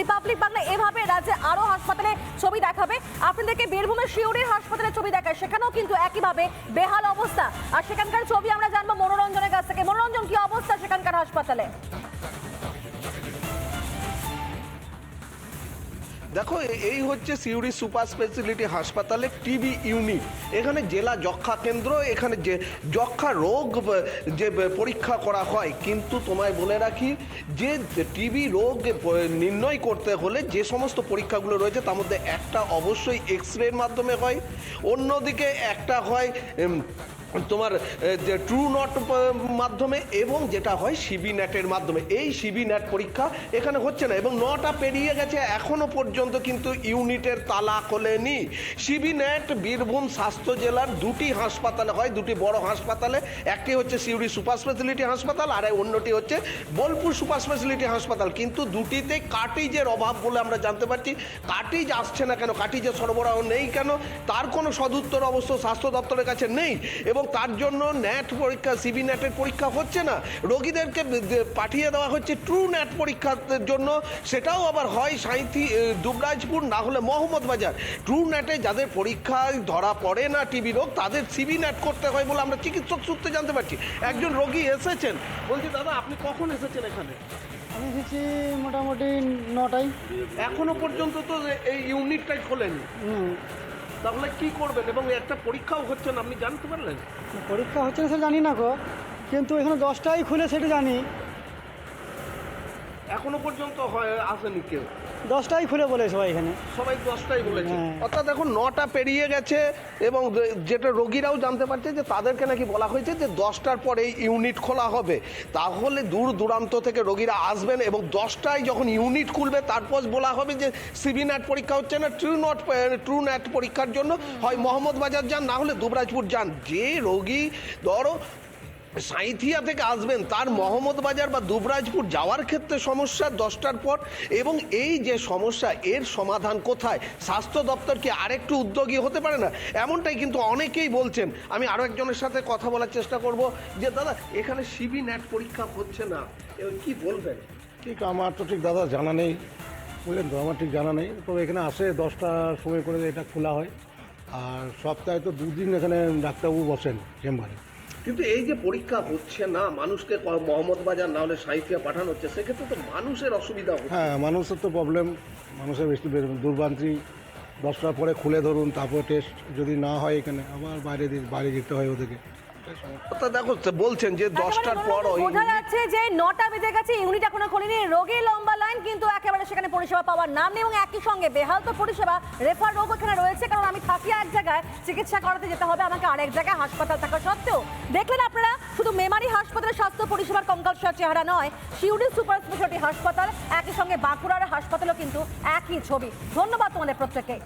Republic Bangla এভাবে রাজ্যে আরও হাসপাতালে ছবি দেখাবে। আপনাদেরকে বীরভূমের শিউরির হাসপাতালে ছবি দেখায়। সেখানেও কিন্তু একইভাবে বেহাল অবস্থা। আর সেখানকার ছবি আমরা জানব মনোরঞ্জনের কাছ থেকে। মনোরঞ্জন, কি অবস্থা সেখানকার হাসপাতালে? দেখো এই হচ্ছে সিউড়ি সুপার স্পেশালিটি হাসপাতালে টিবি ইউনিট। এখানে জেলা যক্ষা কেন্দ্র, এখানে যে যক্ষা রোগ, যে পরীক্ষা করা হয়, কিন্তু তোমায় বলে রাখি, যে টিবি রোগ নির্ণয় করতে হলে যে সমস্ত পরীক্ষাগুলো রয়েছে, তার মধ্যে একটা অবশ্যই এক্স রের মাধ্যমে হয়। অন্যদিকে একটা হয় তোমার ট্রু নট মাধ্যমে এবং যেটা হয় সিবি নেটের মাধ্যমে। এই সিবি নেট পরীক্ষা এখানে হচ্ছে না এবং নটা পেরিয়ে গেছে, এখনও পর্যন্ত কিন্তু ইউনিটের তালা খোলেনি। সিবি নেট বীরভূম স্বাস্থ্য জেলার দুটি হাসপাতালে হয়, দুটি বড় হাসপাতালে। একটি হচ্ছে সিউড়ি সুপার স্পেশালিটি হাসপাতাল, আর অন্যটি হচ্ছে বোলপুর সুপার স্পেশালিটি হাসপাতাল। কিন্তু দুটিতে কাটিজের অভাব বলে আমরা জানতে পারছি। কাটিজ আসছে না কেন? কাটিজের সরবরাহ নেই কেন? তার কোনো সদুত্তর অবশ্য স্বাস্থ্য দপ্তরের কাছে নেই। এবং তার জন্য ন্যাট পরীক্ষা সিবি ন্যাটের পরীক্ষা হচ্ছে না। রোগীদেরকে পাঠিয়ে দেওয়া হচ্ছে ট্রু ন্যাট পরীক্ষার জন্য। সেটাও আবার হয় সাঁইথি দুবরাজপুর না হলে মোহাম্মদ বাজার ট্রু ন্যাটে যাদের পরীক্ষায় ধরা পড়ে না টিবি রোগ তাদের সিবি ন্যাট করতে হয় বলে আমরা চিকিৎসক সূত্রে জানতে পারছি। একজন রোগী এসেছেন। বলছি দাদা আপনি কখন এসেছেন এখানে? আমি এসেছি মোটামুটি নটায়। এখনও পর্যন্ত তো এই ইউনিটটাই খোলেনি তাহলে কি করবেন? এবং একটা পরীক্ষাও হচ্ছে না, আপনি জানতে পারলেন? পরীক্ষা হচ্ছে না সেটা জানি না গো, কিন্তু এখানে দশটাই খুলে সেটা জানি। এখনও পর্যন্ত হয় আসেনি কেউ। দশটাই খুলে বলে সবাই এখানে। সবাই দশটাই বলেছে। হ্যাঁ। অর্থাৎ এখন নটা পেরিয়ে গেছে এবং যেটা রোগীরাও জানতে পারছে যে তাদেরকে নাকি বলা হয়েছে যে দশটার পরে এই ইউনিট খোলা হবে। তাহলে দূর দূরান্ত থেকে রোগীরা আসবেন এবং দশটায় যখন ইউনিট খুলবে তারপর বলা হবে যে সিবি ন্যাট পরীক্ষা হচ্ছে না ট্রু নট ট্রু ন্যাট পরীক্ষার জন্য। হয় মোহাম্মদ বাজার যান না হলে দুবরাজপুর যান। যে রোগী ধরো সাঁইথিয়া থেকে আসবেন তার মোহাম্মদ বাজার বা দুবরাজপুর যাওয়ার ক্ষেত্রে সমস্যা দশটার পর। এবং এই যে সমস্যা, এর সমাধান কোথায়? স্বাস্থ্য দপ্তর কি আরেকটু উদ্যোগী হতে পারে না? এমনটাই কিন্তু অনেকেই বলছেন। আমি আরও একজনের সাথে কথা বলার চেষ্টা করব যে, দাদা, এখানে সিবি ন্যাট পরীক্ষা হচ্ছে না। কি বলবেন? ঠিক, আমার তো ঠিক দাদা জানা নেই। বুঝলেন তো, আমার ঠিক জানা নেই। তবে এখানে আসে দশটার সময় করে এটা খোলা হয়। আর সপ্তাহে তো দুদিন এখানে ডাক্তারবাবু বসেন চেম্বারে। কিন্তু এই যে পরীক্ষা হচ্ছে না, মানুষকে মোহাম্মদ বাজার না হলে সাঁইথিয়া পাঠানো হচ্ছে, সেক্ষেত্রে তো মানুষের অসুবিধা হচ্ছে। হ্যাঁ মানুষের তো প্রবলেম মানুষের বেশি দুর্ভ্রান্তি দশটার পরে খুলে ধরুন, তারপর টেস্ট যদি না হয় এখানে, আবার বাইরে বাইরে যেতে হয় ওদেরকে। দেখো বলছেন যে দশটার পর বোঝা যাচ্ছে যে নটা বেজে গেছে ইউনিট এখনও খোলেনি। রোগী লম্বা লাইন কিন্তু একেবারে সেখানে পরিষেবা পাওয়ার নাম নেই এবং একই সঙ্গে বেহাল তো পরিষেবা রেফার রোগ এখানে রয়েছে কারণ আমি থাকি এক জায়গায় চিকিৎসা করাতে যেতে হবে আমাকে আরেক জায়গায় হাসপাতাল থাকা সত্ত্বেও। দেখলেন আপনারা শুধু মেমারি হাসপাতালের স্বাস্থ্য পরিষেবার কঙ্কালসার চেহারা নয় শিউডি সুপার স্পেশালিটি হাসপাতাল একই সঙ্গে বাঁকুড়ার হাসপাতালও কিন্তু একই ছবি। ধন্যবাদ তোমাদের প্রত্যেককে।